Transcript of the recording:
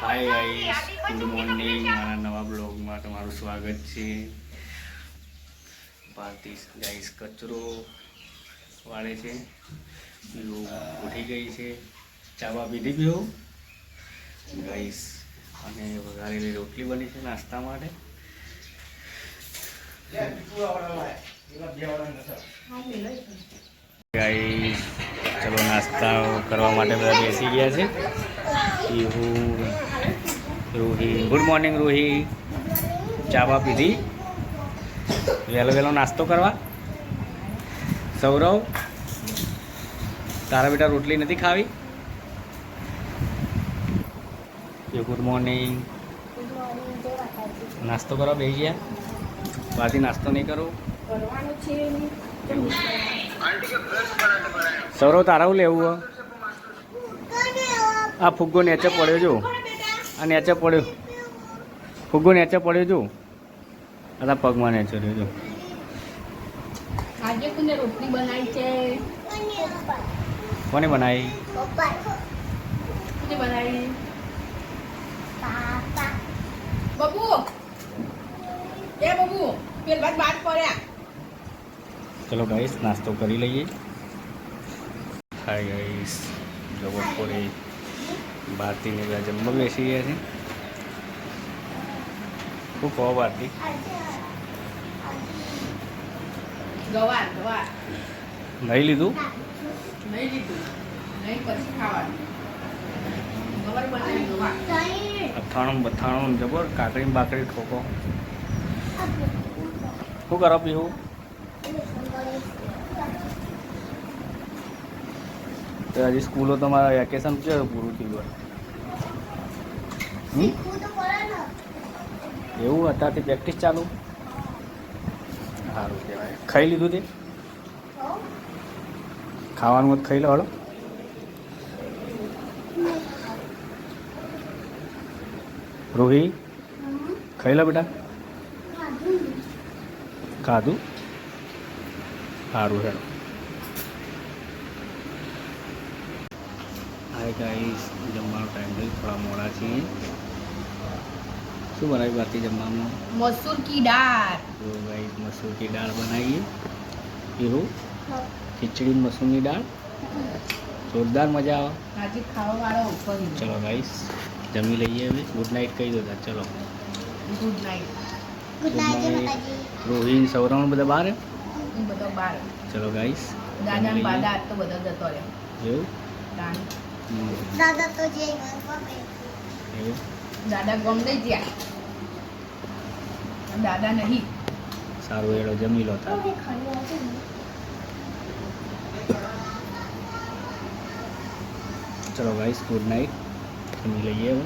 Hi guys good morning મારા નવા બ્લોગમાં તમારું સ્વાગત છે. ભારતી ગાઈસ કચરો વાળે છે. પીવું ઉઠી ગઈ છે. ચાવા પીધી પીઓ ગાઈસ અને વઘારેલી રોટલી બની છે નાસ્તા માટે. ગાઈસ ચલો નાસ્તા કરવા માટે બધા બેસી ગયા છે. Pihu Ruhi. Good morning Ruhi. ચાવા પીધી? વહેલો વહેલો નાસ્તો કરવા? સૌરવ, તારા બેટા રોટલી નથી ખાવી? ગુડ મોર્નિંગ નાસ્તો કરવા બેસી ગયા? બાકી નાસ્તો નહીં કરો? સૌરવ, તારાવું લેવું? આ ફુગ્ગો નેચે પડ્યો જો. આ નેચે પડ્યો. ફુગ્ગો નેચે પડ્યો જો આ પગમાં નેચે રહ્યું જો આજે કોને રોટલી બનાવી છે? કોને બનાવી? કોને બનાવી? બબુ! એ બબુ પેલ બાદ બાદ પડ્યા ચલો ગાઈસ નાસ્તો કરી લઈએ. હાય ગાઈસ જો બપોરે ભારતીને બધા જમવા બેસી ગયા છે શું કહો ભારતી નહીં લીધું અથાણું બથાણું જબર કાકડી બાકડી ઠોકો શું કરો પીવું? તો હજી સ્કૂલો તમારા વેકેશન છે, પૂરું થયું હોય? એવું, અત્યારથી પ્રેક્ટિસ ચાલુ? સારું કહેવાય. ખાઈ લીધું તે? ખાવાનું ખાઈ લો હળો રોહી, ખાઈ લો બેટા. ખાધું? સારું, હેડો. હાય ગાઈસ જમવાનો ટાઈમ થયો થોડા મોડા છીએ. શું બનાવ્યું બાકી જમવામાં? મસૂર કી દાળ. તો ગાઈસ મસૂરની દાળ બનાવીએ. એવું? ખીચડી મસૂરની દાળ? જોરદાર મજા આવે. આજે ખાવાવાળો ઉપર ચલો ગાઈસ જમી લઈએ હવે. ગુડ નાઇટ કહી દો ચલો. Good night good night Rohin સૌરવણ બધા બહાર બધો બાર ચલો ગાઈસ દાદા બાદા તો બધા જતો રહ્યો. એવું? દાદા તો જે દાદા ગમ ગયા દાદા નહીં. સારું એડો જમી લો તો ચલો ગાઈસ ગુડ નાઇટ જમી લઈએ હવે.